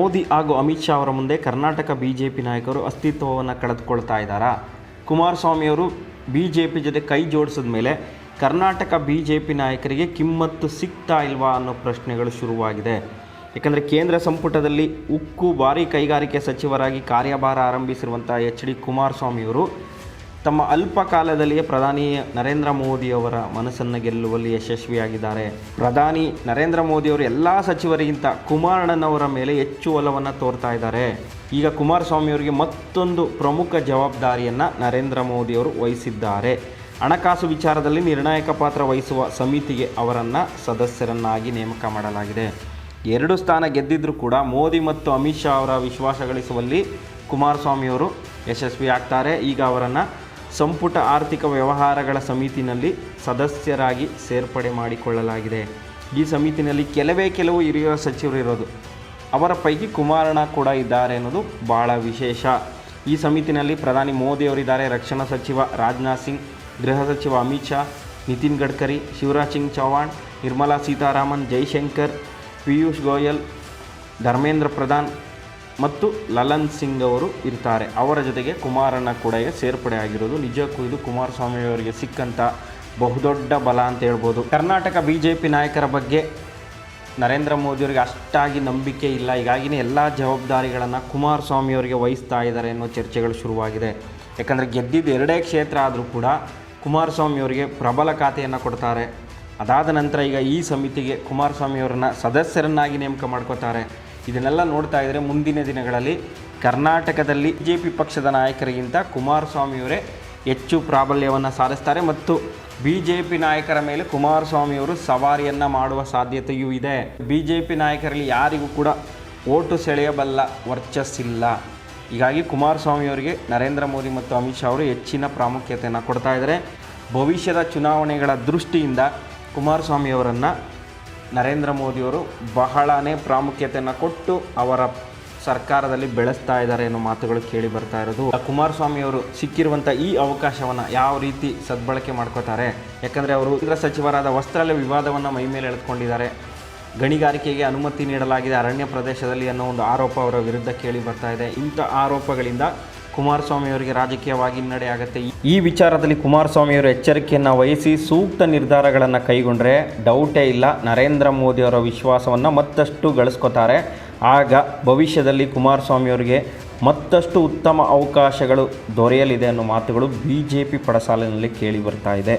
ಮೋದಿ ಹಾಗೂ ಅಮಿತ್ ಶಾ ಅವರ ಮುಂದೆ ಕರ್ನಾಟಕ ಬಿ ಜೆ ಪಿ ನಾಯಕರು ಅಸ್ತಿತ್ವವನ್ನು ಕಳೆದುಕೊಳ್ತಾ ಇದ್ದಾರಾ? ಕುಮಾರಸ್ವಾಮಿಯವರು ಬಿ ಜೆ ಪಿ ಜೊತೆ ಕೈ ಜೋಡಿಸಿದ ಮೇಲೆ ಕರ್ನಾಟಕ ಬಿ ಜೆ ಪಿ ನಾಯಕರಿಗೆ ಕಿಮ್ಮತ್ತು ಸಿಗ್ತಾ ಇಲ್ವಾ ಅನ್ನೋ ಪ್ರಶ್ನೆಗಳು ಶುರುವಾಗಿದೆ. ಏಕೆಂದರೆ ಕೇಂದ್ರ ಸಂಪುಟದಲ್ಲಿ ಉಕ್ಕು ಭಾರಿ ಕೈಗಾರಿಕೆ ಸಚಿವರಾಗಿ ಕಾರ್ಯಭಾರ ಆರಂಭಿಸಿರುವಂಥ ಎಚ್ ಡಿ ಕುಮಾರಸ್ವಾಮಿಯವರು ತಮ್ಮ ಅಲ್ಪ ಕಾಲದಲ್ಲಿಯೇ ಪ್ರಧಾನಿ ನರೇಂದ್ರ ಮೋದಿಯವರ ಮನಸ್ಸನ್ನು ಗೆಲ್ಲುವಲ್ಲಿ ಯಶಸ್ವಿಯಾಗಿದ್ದಾರೆ. ಪ್ರಧಾನಿ ನರೇಂದ್ರ ಮೋದಿಯವರು ಎಲ್ಲ ಸಚಿವರಿಗಿಂತ ಕುಮಾರಣ್ಣನವರ ಮೇಲೆ ಹೆಚ್ಚು ಒಲವನ್ನು ತೋರ್ತಾ ಇದ್ದಾರೆ. ಈಗ ಕುಮಾರಸ್ವಾಮಿಯವರಿಗೆ ಮತ್ತೊಂದು ಪ್ರಮುಖ ಜವಾಬ್ದಾರಿಯನ್ನು ನರೇಂದ್ರ ಮೋದಿಯವರು ವಹಿಸಿದ್ದಾರೆ. ಹಣಕಾಸು ವಿಚಾರದಲ್ಲಿ ನಿರ್ಣಾಯಕ ಪಾತ್ರ ವಹಿಸುವ ಸಮಿತಿಗೆ ಅವರನ್ನು ಸದಸ್ಯರನ್ನಾಗಿ ನೇಮಕ ಮಾಡಲಾಗಿದೆ. ಎರಡು ಸ್ಥಾನ ಗೆದ್ದಿದ್ದರೂ ಕೂಡ ಮೋದಿ ಮತ್ತು ಅಮಿತ್ ಶಾ ಅವರ ವಿಶ್ವಾಸ ಗಳಿಸುವಲ್ಲಿ ಕುಮಾರಸ್ವಾಮಿಯವರು ಯಶಸ್ವಿ ಆಗ್ತಾರೆ ಈಗ ಅವರನ್ನು ಸಂಪುಟ ಆರ್ಥಿಕ ವ್ಯವಹಾರಗಳ ಸಮಿತಿನಲ್ಲಿ ಸದಸ್ಯರಾಗಿ ಸೇರ್ಪಡೆ ಮಾಡಿಕೊಳ್ಳಲಾಗಿದೆ. ಈ ಸಮಿತಿನಲ್ಲಿ ಕೆಲವೇ ಕೆಲವು ಹಿರಿಯ ಸಚಿವರು ಇರೋದು. ಅವರ ಪೈಕಿ ಕುಮಾರಣ್ಣ ಕೂಡ ಇದ್ದಾರೆ ಅನ್ನೋದು ಭಾಳ ವಿಶೇಷ. ಈ ಸಮಿತಿನಲ್ಲಿ ಪ್ರಧಾನಿ ಮೋದಿಯವರಿದ್ದಾರೆ ರಕ್ಷಣಾ ಸಚಿವ ರಾಜನಾಥ್ ಸಿಂಗ್, ಗೃಹ ಸಚಿವ ಅಮಿತ್ ಶಾ, ನಿತಿನ್ ಗಡ್ಕರಿ, ಶಿವರಾಜ್ ಸಿಂಗ್ ಚೌಹಾಣ್, ನಿರ್ಮಲಾ ಸೀತಾರಾಮನ್, ಜೈಶಂಕರ್, ಪಿಯೂಷ್ ಗೋಯಲ್, ಧರ್ಮೇಂದ್ರ ಪ್ರಧಾನ್ ಮತ್ತು ಲಲನ್ ಸಿಂಗ್ ಅವರು ಇರ್ತಾರೆ. ಅವರ ಜೊತೆಗೆ ಕುಮಾರಣ್ಣ ಕೂಡ ಈಗ ಸೇರ್ಪಡೆ ಆಗಿರೋದು. ನಿಜಕ್ಕೂ ಇದು ಕುಮಾರಸ್ವಾಮಿ ಅವರಿಗೆ ಸಿಕ್ಕಂಥ ಬಹುದೊಡ್ಡ ಬಲ ಅಂತ ಹೇಳ್ಬೋದು. ಕರ್ನಾಟಕ ಬಿ ಜೆ ಪಿ ನಾಯಕರ ಬಗ್ಗೆ ನರೇಂದ್ರ ಮೋದಿಯವರಿಗೆ ಅಷ್ಟಾಗಿ ನಂಬಿಕೆ ಇಲ್ಲ. ಹೀಗಾಗಿನೇ ಎಲ್ಲ ಜವಾಬ್ದಾರಿಗಳನ್ನು ಕುಮಾರಸ್ವಾಮಿ ಅವರಿಗೆ ವಹಿಸ್ತಾ ಇದ್ದಾರೆ ಅನ್ನೋ ಚರ್ಚೆಗಳು ಶುರುವಾಗಿದೆ. ಯಾಕಂದರೆ ಗೆದ್ದಿದ್ದು ಎರಡೇ ಕ್ಷೇತ್ರ ಆದರೂ ಕೂಡ ಕುಮಾರಸ್ವಾಮಿ ಅವರಿಗೆ ಪ್ರಬಲ ಖಾತೆಯನ್ನು ಕೊಡ್ತಾರೆ. ಅದಾದ ನಂತರ ಈಗ ಈ ಸಮಿತಿಗೆ ಕುಮಾರಸ್ವಾಮಿ ಅವರನ್ನ ಸದಸ್ಯರನ್ನಾಗಿ ನೇಮಕ ಮಾಡ್ಕೋತಾರೆ. ಇದನ್ನೆಲ್ಲ ನೋಡ್ತಾ ಇದ್ದರೆ ಮುಂದಿನ ದಿನಗಳಲ್ಲಿ ಕರ್ನಾಟಕದಲ್ಲಿ ಜೆ ಪಿ ಪಕ್ಷದ ನಾಯಕರಿಗಿಂತ ಕುಮಾರಸ್ವಾಮಿಯವರೇ ಹೆಚ್ಚು ಪ್ರಾಬಲ್ಯವನ್ನು ಸಾಧಿಸ್ತಾರೆ ಮತ್ತು ಬಿ ಜೆ ಪಿ ನಾಯಕರ ಮೇಲೆ ಕುಮಾರಸ್ವಾಮಿಯವರು ಸವಾರಿಯನ್ನು ಮಾಡುವ ಸಾಧ್ಯತೆಯೂ ಇದೆ. ಬಿ ಜೆ ಪಿ ನಾಯಕರಲ್ಲಿ ಯಾರಿಗೂ ಕೂಡ ಓಟು ಸೆಳೆಯಬಲ್ಲ ವರ್ಚಸ್ಸಿಲ್ಲ. ಹೀಗಾಗಿ ಕುಮಾರಸ್ವಾಮಿಯವರಿಗೆ ನರೇಂದ್ರ ಮೋದಿ ಮತ್ತು ಅಮಿತ್ ಶಾ ಅವರು ಹೆಚ್ಚಿನ ಪ್ರಾಮುಖ್ಯತೆಯನ್ನು ಕೊಡ್ತಾ ಇದ್ದಾರೆ. ಭವಿಷ್ಯದ ಚುನಾವಣೆಗಳ ದೃಷ್ಟಿಯಿಂದ ಕುಮಾರಸ್ವಾಮಿಯವರನ್ನು ನರೇಂದ್ರ ಮೋದಿಯವರು ಬಹಳನೇ ಪ್ರಾಮುಖ್ಯತೆಯನ್ನು ಕೊಟ್ಟು ಅವರ ಸರ್ಕಾರದಲ್ಲಿ ಬೆಳೆಸ್ತಾ ಇದ್ದಾರೆ ಅನ್ನೋ ಮಾತುಗಳು ಕೇಳಿ ಬರ್ತಾ ಇರೋದು. ಕುಮಾರಸ್ವಾಮಿ ಅವರು ಸಿಕ್ಕಿರುವಂಥ ಈ ಅವಕಾಶವನ್ನು ಯಾವ ರೀತಿ ಸದ್ಬಳಕೆ ಮಾಡ್ಕೋತಾರೆ? ಯಾಕಂದರೆ ಅವರು ಕೇಂದ್ರ ಸಚಿವರಾದ ವಸ್ತ್ರಾಲಯ ವಿವಾದವನ್ನು ಮೈ ಮೇಲೆ ಎಳೆದುಕೊಂಡಿದ್ದಾರೆ. ಗಣಿಗಾರಿಕೆಗೆ ಅನುಮತಿ ನೀಡಲಾಗಿದೆ ಅರಣ್ಯ ಪ್ರದೇಶದಲ್ಲಿ ಅನ್ನೋ ಒಂದು ಆರೋಪ ಅವರ ವಿರುದ್ಧ ಕೇಳಿ ಬರ್ತಾ ಇದೆ. ಇಂಥ ಆರೋಪಗಳಿಂದ ಕುಮಾರಸ್ವಾಮಿ ಅವರಿಗೆ ರಾಜಕೀಯವಾಗಿ ಹಿನ್ನಡೆ ಆಗುತ್ತೆ. ಈ ವಿಚಾರದಲ್ಲಿ ಕುಮಾರಸ್ವಾಮಿ ಅವರು ಎಚ್ಚರಿಕೆಯನ್ನು ವಹಿಸಿ ಸೂಕ್ತ ನಿರ್ಧಾರಗಳನ್ನು ಕೈಗೊಂಡರೆ ಡೌಟೇ ಇಲ್ಲ. ನರೇಂದ್ರ ಮೋದಿ ಅವರ ವಿಶ್ವಾಸವನ್ನು ಮತ್ತಷ್ಟು ಗಳಿಸ್ಕೋತಾರೆ. ಆಗ ಭವಿಷ್ಯದಲ್ಲಿ ಕುಮಾರಸ್ವಾಮಿ ಅವರಿಗೆ ಮತ್ತಷ್ಟು ಉತ್ತಮ ಅವಕಾಶಗಳು ದೊರೆಯಲಿದೆ ಅನ್ನೋ ಮಾತುಗಳು ಬಿ ಜೆ ಪಿ ಪಡಸಾಲಿನಲ್ಲಿ ಕೇಳಿ ಬರ್ತಾ ಇದೆ.